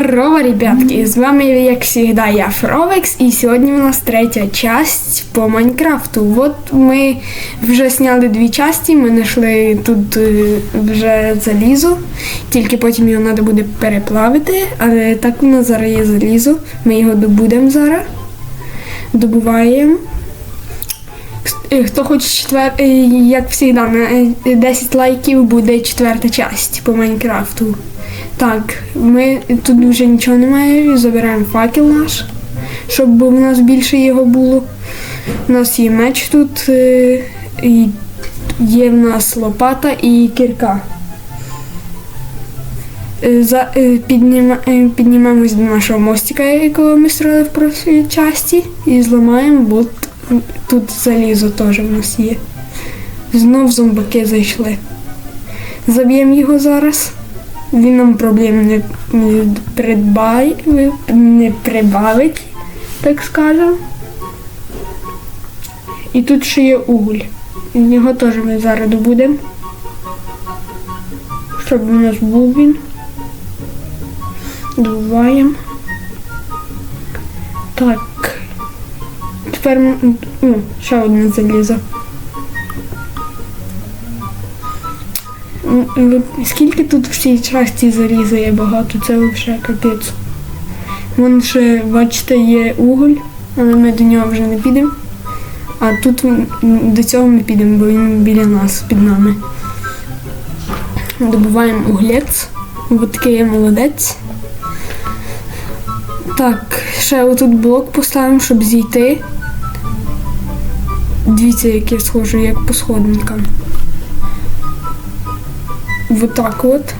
Здорово, ребятки! З вами, як завжди, я Фровекс, і сьогодні у нас третя часть по Майнкрафту. От ми вже зняли дві часті, ми знайшли тут вже залізо, тільки потім його треба буде переплавити, але так у нас зараз є залізо, ми його добудемо зараз. Добуваємо. Хто хоче четвер... як завжди, на е, 10 лайків буде четверта часть по Майнкрафту. Так, ми тут вже нічого немає, забираємо факел наш, щоб у нас більше його було. У нас є меч тут, е, і є в нас лопата і кірка. Е, За, е, піднімемось до нашого мостика, якого ми строїли в прошлій часті, і зламаємо, бо тут залізо теж в нас є. Знов зомбаки зайшли. Заб'ємо його зараз. Він нам проблем не, придбає, не прибавить, так скажемо. І тут ще є уголь. Його теж ми зараз добудемо. Щоб у нас був він. Добуваємо. Так. Тепер о, ще одне залізо. Скільки тут в цій часті заліза є багато, це взагалі капець. Вон ще, бачите, є уголь, але ми до нього вже не підемо. А тут до цього ми підемо, бо він біля нас, під нами. Добуваємо углець. Ось такий я молодець. Так, ще отут блок поставимо, щоб зійти. Дивіться, як я схожу, як по сходинкам. Вот так от.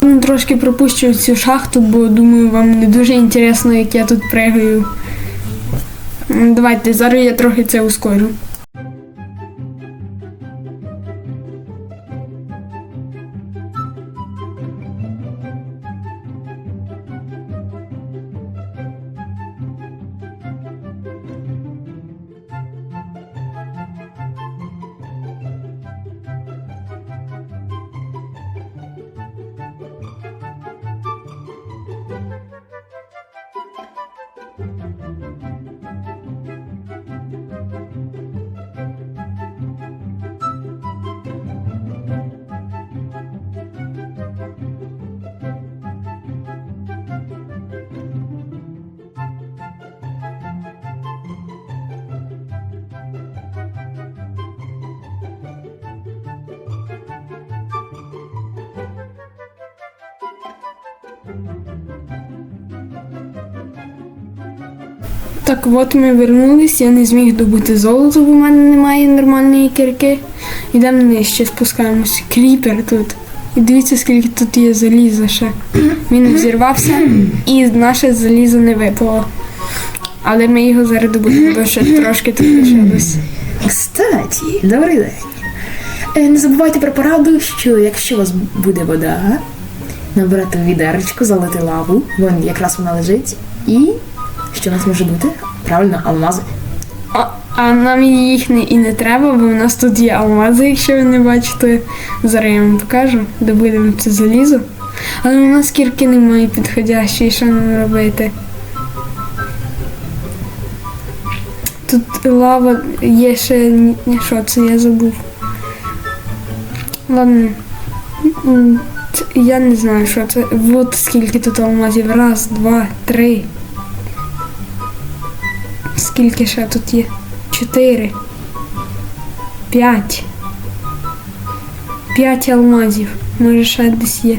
Ну, Трошки пропущу цю шахту, бо думаю, вам не дуже інтересно, як я тут пригаю. Давайте, зараз я трохи це ускорю. от ми вернулись, я не зміг добути золото, бо в мене немає нормальної кірки. Йдемо нижче, спускаємось. Кріпер тут. І дивіться, скільки тут є заліза ще. Він взірвався і наше залізо не випало. Але ми його зараз добудемо, бо ще трошки тут лишилось. Кстаті, добрий день. Е, Не забувайте про пораду, що якщо у вас буде вода, набрати відеречко, залити лаву, вон якраз вона лежить, і що у нас може бути? Правильно, алмази. А, а нам їх не, і не треба, бо в нас тут є алмази, якщо ви не бачите. Зараз я вам покажу, добудемо це залізо. Але у нас кірки немає підходящої, що нам робити. Тут лава є ще. Що це я забув. Ладно. Я не знаю, що це. От скільки тут алмазів. Раз, два, три. Скільки ще тут є? Чотири. П'ять. П'ять алмазів. Може ще десь є.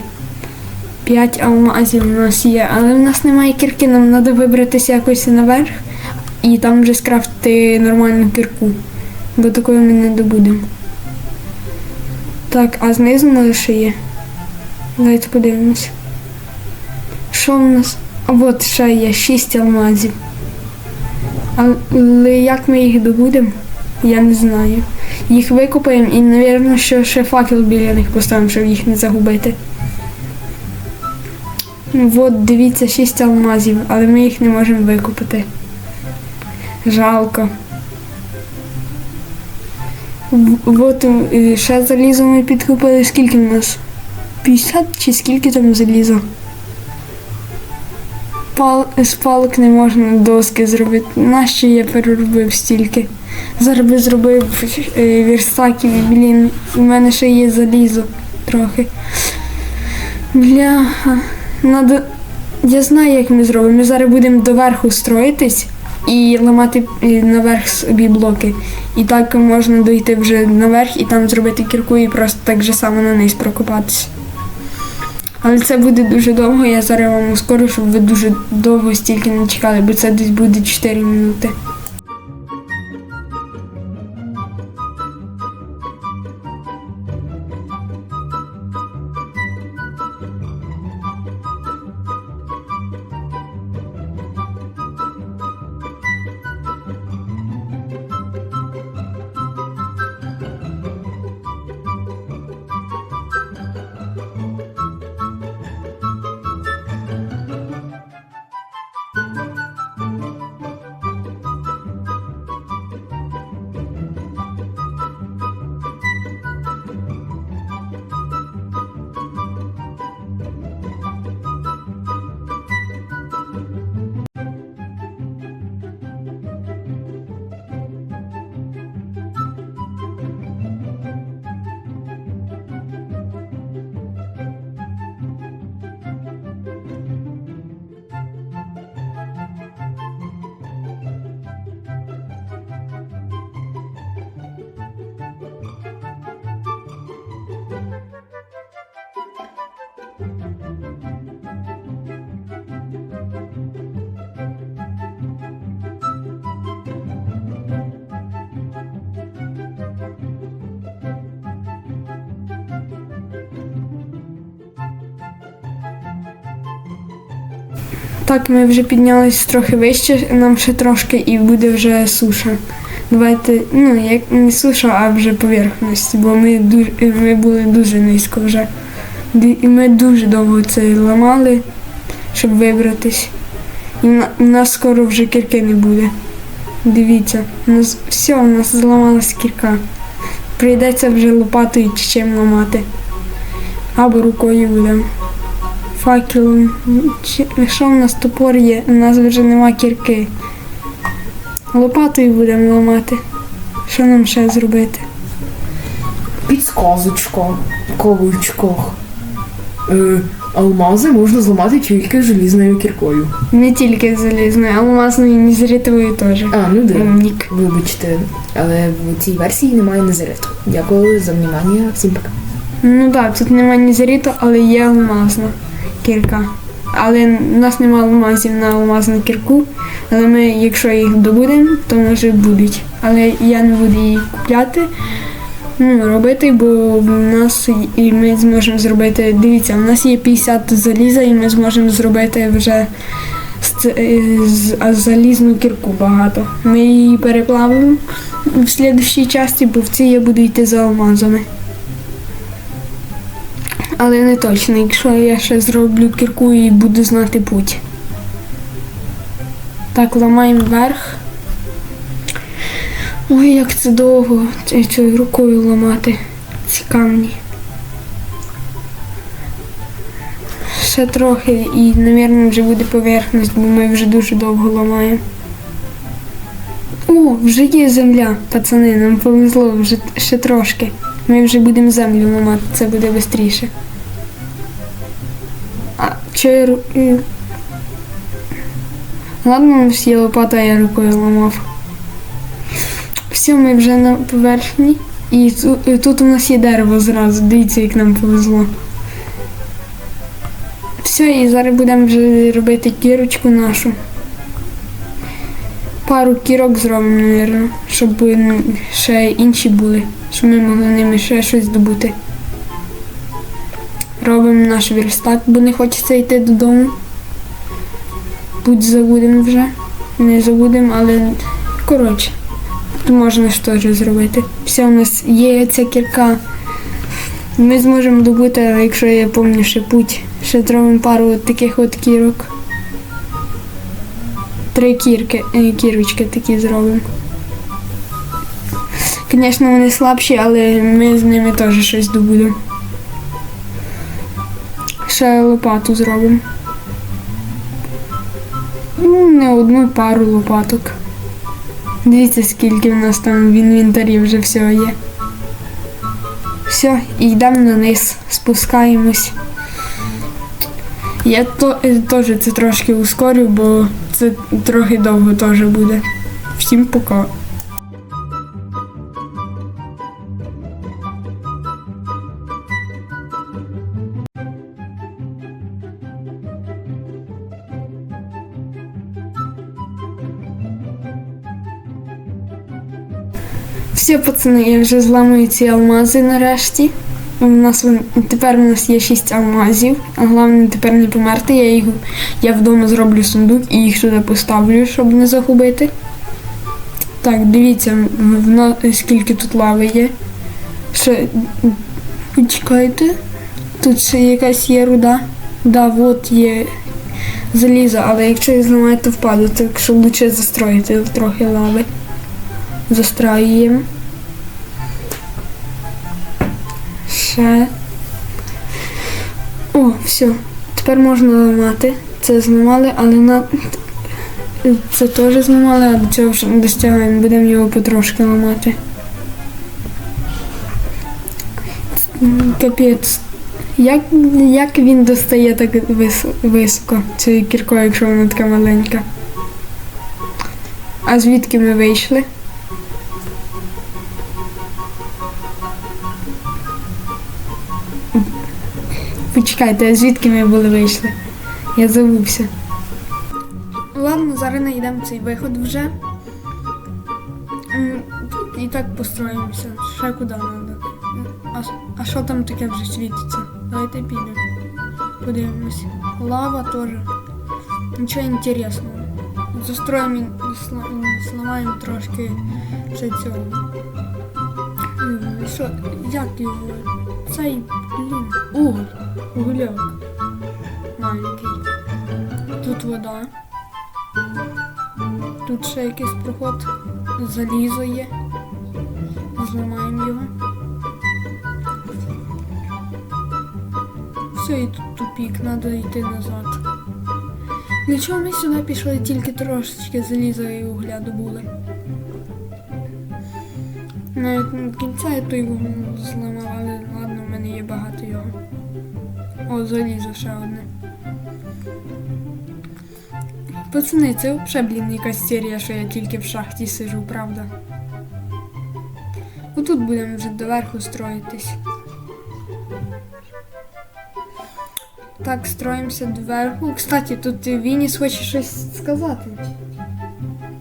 П'ять алмазів у нас є, але в нас немає кірки, нам треба вибратися якось наверх і там вже скрафти нормальну кірку. Бо такої ми не добудемо. Так, а знизу може ще є. Давайте подивимось. Що в нас? От ще є шість алмазів. Але як ми їх добудемо, я не знаю. Їх викопаємо і, мабуть, що ще факел біля них поставимо, щоб їх не загубити. Ну, От, дивіться, шість алмазів, але ми їх не можемо викопати. Жалко. От е, ще залізо ми підкупили. Скільки в нас? 50 чи скільки там залізо? Пал, з палок не можна доски зробити. Нащо я переробив стільки? Зараз би зробив е, верстаків і, блін, у мене ще є залізо трохи. Бляха. Надо... Я знаю, як ми зробимо. Ми зараз будемо доверху строїтись і ламати е, наверх собі блоки. І так можна дойти вже наверх і там зробити кірку і просто так же само на низ прокопатися. Але це буде дуже довго, я зараз вам ускорю, щоб ви дуже довго стільки не чекали, бо це десь буде 4 минути. Так, ми вже піднялись трохи вище, нам ще трошки і буде вже суша. Давайте, ну, як не суша, а вже поверхність, бо ми ми були дуже низько вже. І ми дуже довго це ламали, щоб вибратись. І у нас скоро вже кірки не буде. Дивіться, у нас все, у нас зламалась кірка. Прийдеться вже лопатою чи чим ламати. Або рукою будемо факелом. Якщо в нас топор є, у нас вже нема кірки. Лопатою будемо ламати. Що нам ще зробити? Підсказочка. Колочко. Е, алмази можна зламати тільки желізною кіркою. Не тільки залізною, алмазною незрітовою теж. А, ну да. Умнік. Вибачте, але в цій версії немає незариту. Дякую за внимання. Всім пока. Ну так, тут нема незріто, але є алмазна кірка. Але в нас нема алмазів на алмазну кірку. Але ми, якщо їх добудемо, то може будуть. Але я не буду її купляти, ну, робити, бо в нас і ми зможемо зробити. Дивіться, у нас є 50 заліза, і ми зможемо зробити вже е, залізну кірку багато. Ми її переплавимо в слідущій часті, бо в цій я буду йти за алмазами. Але не точно, якщо я ще зроблю кірку і буду знати путь. Так, ламаємо вверх. Ой, як це довго цією рукою ламати ці камні. Ще трохи і, мабуть, вже буде поверхність, бо ми вже дуже довго ламаємо. О, вже є земля, пацани, нам повезло вже ще трошки. Ми вже будемо землю ламати, це буде швидше. А чи Ладно, є лопата, я рукою ламав. Все, ми вже на поверхні. І тут, у нас є дерево зразу. Дивіться, як нам повезло. Все, і зараз будемо вже робити кірочку нашу. Пару кірок зробимо, мабуть, щоб ще інші були, щоб ми могли ними ще щось добути. Робимо наш верстак, бо не хочеться йти додому. Будь забудемо вже. Не забудемо, але коротше, то можна ж теж зробити. Все, у нас є ця кірка. Ми зможемо добути, якщо я пам'ятаю ще путь, ще зробимо пару от таких от кірок. Три кірки, е, кірочки такі зробимо. Звісно, вони слабші, але ми з ними теж щось добудемо. Ще лопату зробимо. ну, не одну пару лопаток. Дивіться, скільки в нас там в інвентарі вже всього є. Все, і йдемо на низ, спускаємось. Я е, теж це трошки ускорю, бо це трохи довго теж буде. Всім пока. Все, пацани, я вже зламую ці алмази нарешті. У нас тепер у нас є 6 алмазів, а головне тепер не померти. Я їх я вдома зроблю сундук і їх туди поставлю, щоб не загубити. Так, дивіться, в на- скільки тут лави є. Ще почекайте. Тут ще якась є руда. Да, от є залізо, але якщо я зламаю, то впаду, так що лучше застроїти трохи лави. Застраюємо. Ще. О, все. Тепер можна ламати. Це зламали, але на. Це теж зламали, а до цього вже достягаємо. Будемо його потрошки ламати. Капець. Як, як він достає так вис- високо цією кіркою, якщо вона така маленька? А звідки ми вийшли? Почекайте, а звідки ми були вийшли? Я забувся. Ладно, зараз знайдемо цей виход вже. І так построїмося. Ще куди треба. А, що там таке вже світиться? Давайте підемо. Подивимось. Лава теж. Нічого інтересного. Застроїмо, і сламаємо трошки ще цього. Що, як його? Цей, блін, уголь. Угольок. Маленький. Тут вода. Тут ще якийсь проход. Залізо є. Зламаємо його. Все, і тут тупік, треба йти назад. Для чого ми сюди пішли, тільки трошечки заліза і угля добули. Навіть до кінця я той вугол зламав, О, залізо ще одне. Пацани, це взагалі, блін, якась серія, що я тільки в шахті сижу, правда? Отут будемо вже доверху строїтись. Так, строїмося доверху. Кстати, тут Вініс хоче щось сказати.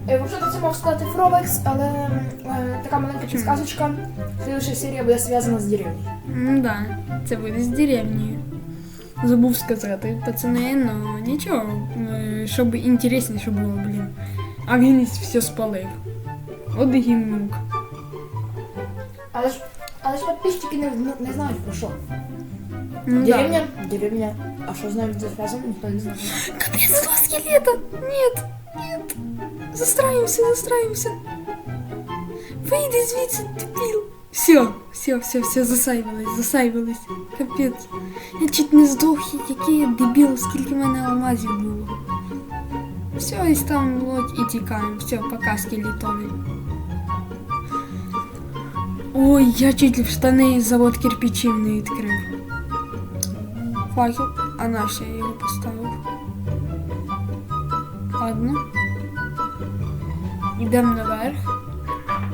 Взагалі це мав сказати Фробекс, але е, така маленька підсказочка. Слідуюча серія буде зв'язана з деревнею. Ну да, це буде з деревнею. Забув сказати, пацани, ну нічого, е, щоб інтересніше було, блін. А Вініс все спалив. От і гімнук. Але ж, але ж підписчики не, не, не знають про що. Ну, Деревня, деревня. А що з нами буде зв'язано, ніхто не знає. Да. Капец, два скелета! Нет, нет. Застраиваемся, застраиваемся. Выйди звідси, дебіл. Все, все, все, все, засайвились, засайвились. Капець. Я чуть не здох, який я дебіл, скільки в мене алмазів було. Все, і ставимо лодь і тікаємо. Все, пока, скелетони. Ой, я чуть в штани завод кирпичів не відкрив. Факел, а наш я його поставив. Ладно. Йдемо наверх.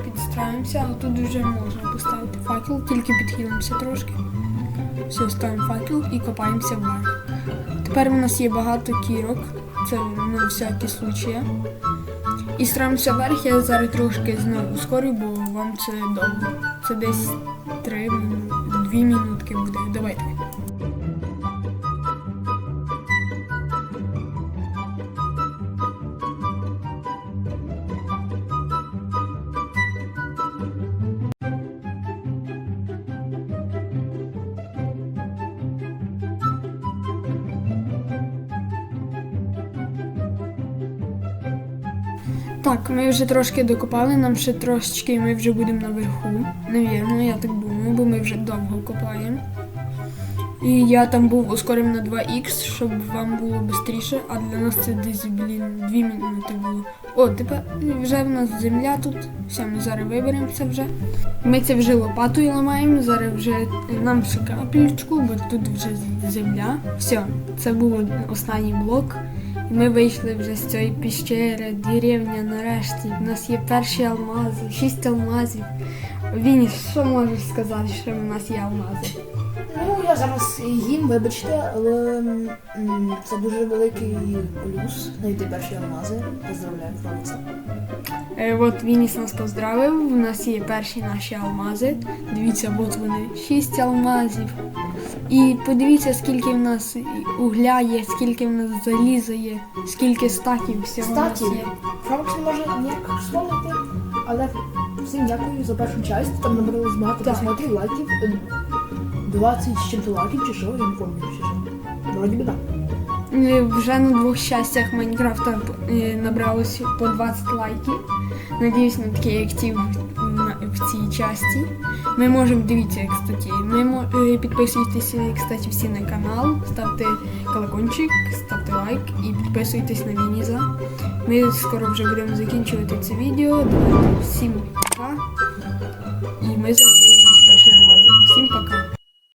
Підстраюємося, а тут вже можна поставити факел, тільки підхилимося трошки. Все, ставимо факел і копаємося вверх. Тепер у нас є багато кірок. Це на всякий случай. І стараємося вверх, я зараз трошки знову ускорю, бо вам це довго. Це десь 3 2 минутки буде. Давайте. Так, ми вже трошки докопали, нам ще трошечки і ми вже будемо наверху. Навірно, я так думаю, бо ми вже довго копаємо. І я там був ускорив на 2х, щоб вам було швидше, а для нас це десь, блін, 2 минути було. О, тепер вже в нас земля тут. Все, ми зараз виберемо це вже. Ми це вже лопатою ламаємо, зараз вже нам ще капельчку, бо тут вже земля. Все, це був останній блок. Ми вийшли вже з цієї піщери, деревня нарешті. У нас є перші алмази, шість алмазів. Вініс, що можеш сказати, що в нас є алмази? Ну, я зараз їм, вибачте, але м, це дуже великий плюс знайти перші алмази. Поздравляю, Франца. Е, от Вініс нас поздравив. У нас є перші наші алмази. Дивіться, от вони шість алмазів. І подивіться, скільки в нас угля є, скільки в нас заліза є, скільки стаків всього в нас є. Франц може ніяк вспомнити, але всім дякую за першу часть. Там набралось багато Так. просмотрів, лайків. Е, 20 з чим-то лайків чи що, я не пам'ятаю, чи що. Вроді би так. Е, Вже на двох щастях Майнкрафта е, набралось по 20 лайків. Надіюсь на такий актив на- в цій часті. Ми можемо, дивіться, кстати, ми е, підписуйтесь, е, кстати, всі на канал, ставте колокольчик, ставте лайк і підписуйтесь на Вініза. Ми скоро вже будемо закінчувати це відео. Всім пока. І ми